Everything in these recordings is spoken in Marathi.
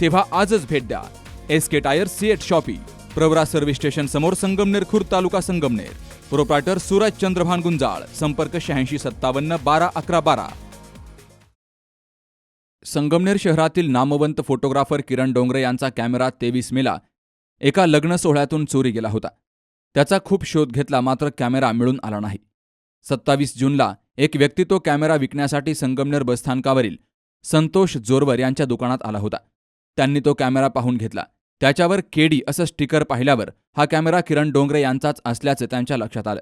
तेव्हा आजच भेट द्या. S K tyre CEAT shoppe Pravara service station समोर संगमनेर खुर्द तालुका संगमनेर. प्रोप्रायटर सूरज चंद्रभान गुंजाळ संपर्क शहाऐंशी सत्तावन्न बारा अकरा बारा. संगमनेर शहरातील नामवंत फोटोग्राफर किरण डोंगरे यांचा कॅमेरा तेवीस मेला एका लग्न सोहळ्यातून चोरी गेला होता. त्याचा खूप शोध घेतला मात्र कॅमेरा मिळून आला नाही. सत्तावीस जूनला एक व्यक्ती तो कॅमेरा विकण्यासाठी संगमनेर बसस्थानकावरील संतोष जोरवर यांच्या दुकानात आला होता. त्यांनी तो कॅमेरा पाहून घेतला. त्याच्यावर केडी असं स्टिकर पाहिल्यावर हा कॅमेरा किरण डोंगरे यांचाच असल्याचं त्यांच्या लक्षात आलं.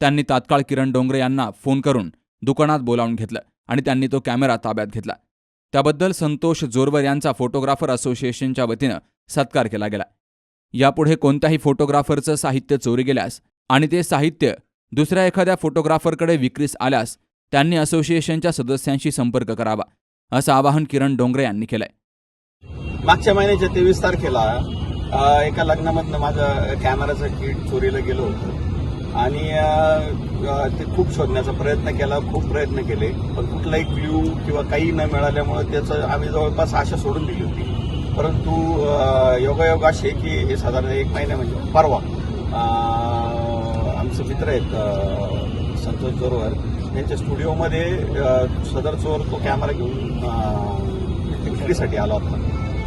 त्यांनी तात्काळ किरण डोंगरे यांना फोन करून दुकानात बोलावून घेतलं आणि त्यांनी तो कॅमेरा ताब्यात घेतला. त्याबद्दल संतोष जोरवर यांचा फोटोग्राफर असोसिएशनच्या वतीनं सत्कार केला गेला. यापुढे कोणत्याही फोटोग्राफरचं साहित्य चोरी गेल्यास आणि ते साहित्य दुसऱ्या एखाद्या फोटोग्राफरकडे विक्रीस आल्यास त्यांनी असोसिएशनच्या सदस्यांशी संपर्क करावा असं आवाहन किरण डोंगरे यांनी केलंय. मागच्या महिन्याच्या तेवीस तारखेला एका लग्नामधनं माझं कॅमेराचं किट चोरीला गेलो होतं. आणि ते खूप शोधण्याचा प्रयत्न केला खूप प्रयत्न केले पण कुठलाही क्ल्यू किंवा काही न मिळाल्यामुळे त्याचं आम्ही जवळपास आशा सोडून दिली होती. परंतु अ, योगायोग असे की हे साधारण एक महिना म्हणजे परवा आमचे मित्र आहेत संतोष जोरवर. त्यांच्या स्टुडिओमध्ये सदर चोर तो कॅमेरा घेऊन विक्रीसाठी आला होता.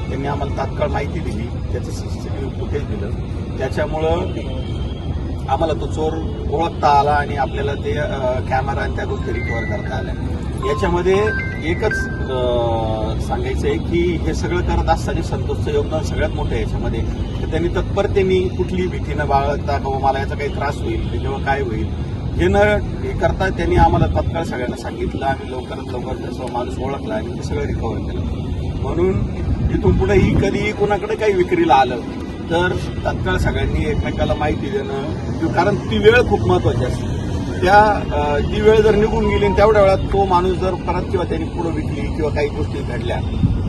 त्यांनी आम्हाला तात्काळ माहिती दिली. त्याचं सीसीटीव्ही फुटेज दिलं. त्याच्यामुळं आम्हाला तो चोर ओळखता आला आणि आपल्याला ते कॅमेरा आणि त्या गोष्टी रिकवर करता आल्या. याच्यामध्ये एकच सांगायचं आहे की हे सगळं करत असताना संतोषचं योगदान सगळ्यात मोठं आहे याच्यामध्ये. तर त्यांनी तत्परतेने कुठलीही भीती न बाळगता किंवा मला याचा काही त्रास होईल किंवा काय होईल? हे न हे करता त्यांनी आम्हाला तत्काळ सगळ्यांना सांगितलं आम्ही लवकरात लवकर त्याचा माणूस ओळखला आणि ते सगळं रिकवर केलं. म्हणून इथून पुढेही कधी कोणाकडे काही विक्रीला आलं तर तत्काळ सगळ्यांनी एकमेकाला माहिती देणं कारण ती वेळ खूप महत्वाची असते. त्या जी ती वेळ जर निघून गेली आणि तेवढ्या वेळात तो माणूस जर परत किंवा त्यांनी पुढे विकली किंवा काही गोष्टी घडल्या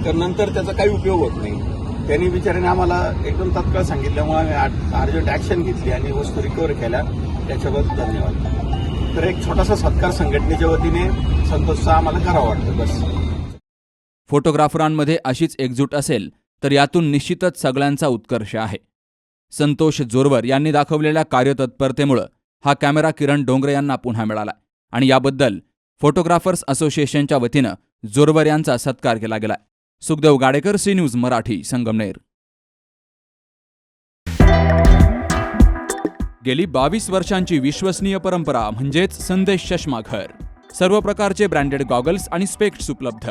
तर नंतर त्याचा काही उपयोग होत नाही. त्यांनी बिचाऱ्याने आम्हाला एकदम तत्काळ सांगितल्यामुळे आम्ही अर्जंट ऍक्शन घेतली आणि वस्तू रिकवर केल्या. त्याच्याबद्दल धन्यवाद. तर एक छोटासा सत्कार संघटनेच्या वतीने संतोषचा आम्हाला करावा वाटतं. बस. फोटोग्राफरांमध्ये अशीच एकजूट असेल तर यातून निश्चितच सगळ्यांचा उत्कर्ष आहे. संतोष जोरवर यांनी दाखवलेल्या कार्यतत्परतेमुळं हा कॅमेरा किरण डोंगरे यांना पुन्हा मिळाला आणि याबद्दल फोटोग्राफर्स असोसिएशनच्या वतीनं जोरवर यांचा सत्कार केला गेला. Sukhdev Gadekar C news Marathi Sangamner. गेली बावीस वर्षांची विश्वसनीय परंपरा म्हणजेच संदेश चष्माघर सर्व प्रकारचे ब्रँडेड गॉगल्स आणि स्पेक्ट्स उपलब्ध.